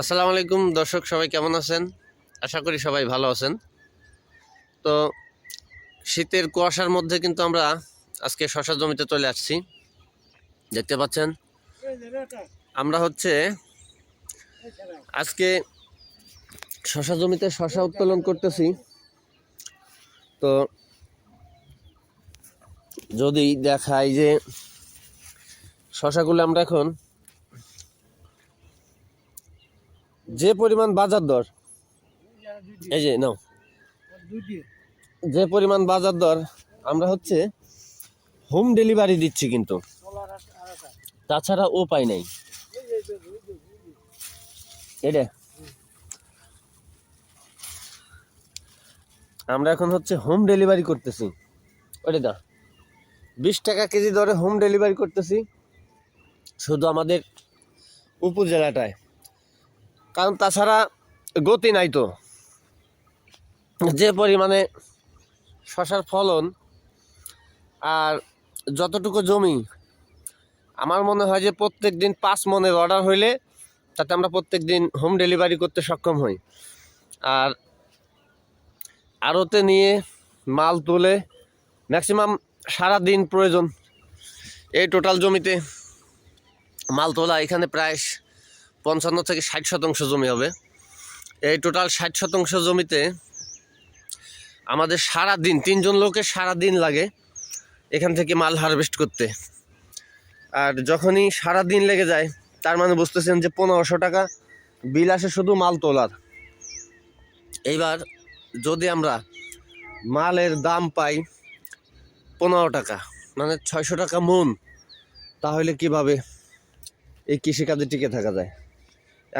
আসসালামু আলাইকুম, দর্শক সবাই কেমন আছেন? আশা করি সবাই ভালো আছেন। তো শীতের কুয়াশার মধ্যে কিন্তু আমরা আজকে শশা জমিতে চলে আসছি। দেখতে পাচ্ছেন? আমরা হচ্ছে আজকে শশা জমিতে শশা উত্তোলন করতেছি। তো যদি দেখাই যে শশাগুলো আমরা এখন যে পরিমাণ বাজার দর, এই যে নাও। যে পরিমাণ বাজার দর, আমরা হচ্ছে হোম ডেলিভারি দিচ্ছি কিন্তু। তাছাড়া ও পাই নাই। এটা আমরা এখন হচ্ছে হোম ডেলিভারি করতেছি। ওটা দা বিশ টাকা কেজি দরে হোম ডেলিভারি করতেছি। শুধু আমাদের উপজেলাটায়। কারণ তাছাড়া গতি নাই তো। যে পরিমাণে শশার ফলন আর যতটুকু জমি, আমার মনে হয় যে প্রত্যেক দিন পাঁচ মনের অর্ডার হইলে তাতে আমরা প্রত্যেক দিন হোম ডেলিভারি করতে সক্ষম হই। আর আড়তে নিয়ে মাল তুলে ম্যাক্সিমাম সারা দিন প্রয়োজন। এই টোটাল জমিতে মাল তোলা এখানে প্রায় পঞ্চান্ন থেকে ষাট শতাংশ জমি হবে। এই টোটাল ষাট শতাংশ জমিতে আমাদের সারা দিন তিনজন লোকের সারা দিন লাগে এখান থেকে মাল হারভেস্ট করতে। আর যখনই সারা দিন লেগে যায়, তার মানে বুঝতেছেন যে পনেরোশো টাকা বিল আসে শুধু মাল তোলার। এইবার যদি আমরা মালের দাম পাই পনেরো টাকা মানে ছয়শো টাকা মন, তাহলে কীভাবে এই কৃষিকাজে টিকে থাকা যায়?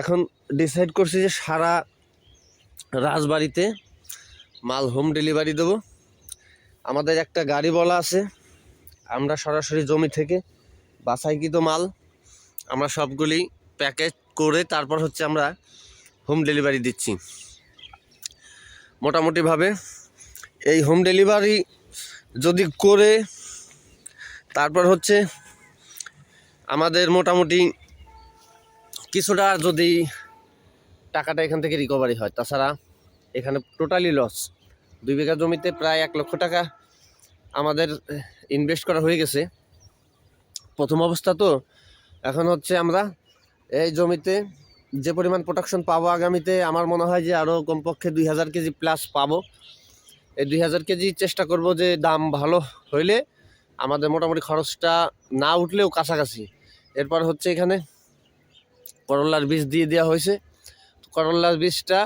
এখন ডিসাইড করছি যে সারা রাজবাড়িতে মাল হোম ডেলিভারি দেবো। আমাদের একটা গাড়ি বলা আছে, আমরা সরাসরি জমি থেকে বাছাইকৃত মাল, আমরা সবগুলি প্যাকেজ করে তারপর হচ্ছে আমরা হোম ডেলিভারি দিচ্ছি। মোটামুটিভাবে এই হোম ডেলিভারি যদি করে, তারপর হচ্ছে আমাদের মোটামুটি কিছুটা যদি টাকাটা এখান থেকে রিকভারি হয়, তাছাড়া এখানে টোটালি লস দুই বিঘা জমিতে প্রায় এক লক্ষ টাকা আমাদের ইনভেস্ট করা হয়ে গেছে। প্রথম অবস্থা তো এখন হচ্ছে আমরা এই জমিতে যে পরিমাণ প্রোডাকশন পাবো আগামীতে, আমার মনে হয় যে আরও কমপক্ষে দুই হাজার কেজি প্লাস পাবো। এই দুই হাজার কেজি চেষ্টা করব যে দাম ভালো হইলে, আমাদের মোটামুটি খরচটা না উঠলেও কাছাকাছি। এরপর হচ্ছে এখানে করলার বীজ দিয়ে দেওয়া হয়েছে। করলার বীজটা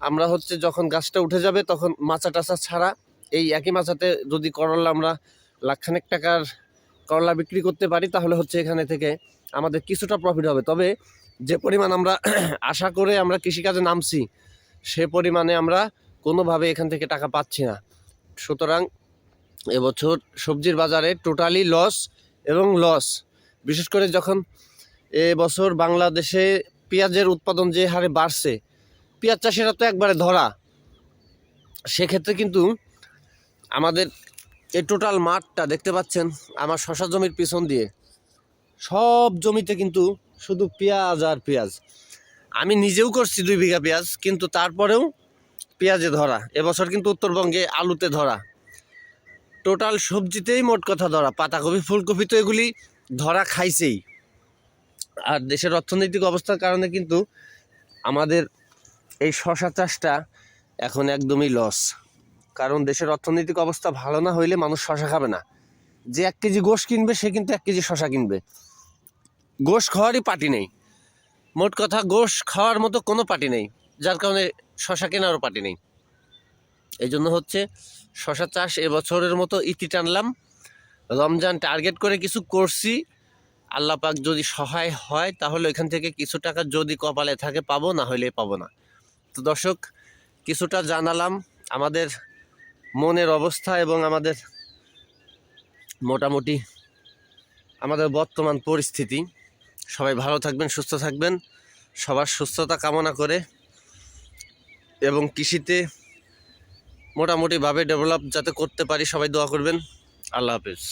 আমরা হচ্ছে যখন গাছটা উঠে যাবে তখন মাচা টাচা ছাড়া এই একই মাচাতে যদি করলা আমরা লাখখানেক টাকার করলা বিক্রি করতে পারি, তাহলে হচ্ছে এখানে থেকে আমাদের কিছুটা প্রফিট হবে। তবে যে পরিমাণ আমরা আশা করে আমরা কৃষিকাজে নামছি, সে পরিমাণে আমরা কোনোভাবে এখান থেকে টাকা পাচ্ছি না। সুতরাং এবছর সবজির বাজারে টোটালি লস এবং লস বিশেষ করে যখন এবছর বাংলাদেশে পেঁয়াজের উৎপাদন যে হারে বাড়ছে, পেঁয়াজ চাষিরা তো একবারে ধরা। সেক্ষেত্রে কিন্তু আমাদের এই টোটাল মাঠটা দেখতে পাচ্ছেন, আমার শশা জমির পিছন দিয়ে। সব জমিতে কিন্তু শুধু পেঁয়াজ আর পেঁয়াজ। আমি নিজেও করছি দুই বিঘা পেঁয়াজ, কিন্তু তারপরেও পেঁয়াজে ধরা। এবছর কিন্তু উত্তরবঙ্গে আলুতে ধরা। টোটাল সবজিতেই মোট কথা ধরা। পাতাকপি, ফুলকপি তো এগুলি ধরা খাইছেই। আর দেশের অর্থনৈতিক অবস্থার কারণে কিন্তু আমাদের এই শশা চাষটা এখন একদমই লস কারণ দেশের অর্থনৈতিক অবস্থা ভালো না হইলে মানুষ শশা খাবে না। যে এক কেজি গোশ কিনবে, সে কিন্তু এক কেজি শশা কিনবে। গোশ খাওয়ারই পার্টি নেই। মোট কথা, গোশ খাওয়ার মতো কোনো পার্টি নেই। যার কারণে শশা কেনারও পার্টি নেই। এই জন্য হচ্ছে শশা চাষ এবছরের মতো ইতি টানলাম। রমজান টার্গেট করে কিছু করছি। আল্লাহ পাক যদি সহায় হয়, তাহলে এখান থেকে কিছু টাকা যদি কপালে থাকে পাবো, না হলে পাবো না। তো দর্শক, কিছুটা জানালাম আমাদের মনের অবস্থা এবং আমাদের মোটামুটি আমাদের বর্তমান পরিস্থিতি। সবাই ভালো থাকবেন, সুস্থ থাকবেন। সবার সুস্থতা কামনা করে এবং কৃষিতে মোটামুটিভাবে ডেভেলপ যাতে করতে পারি, সবাই দোয়া করবেন। আল্লাহ হাফিজ।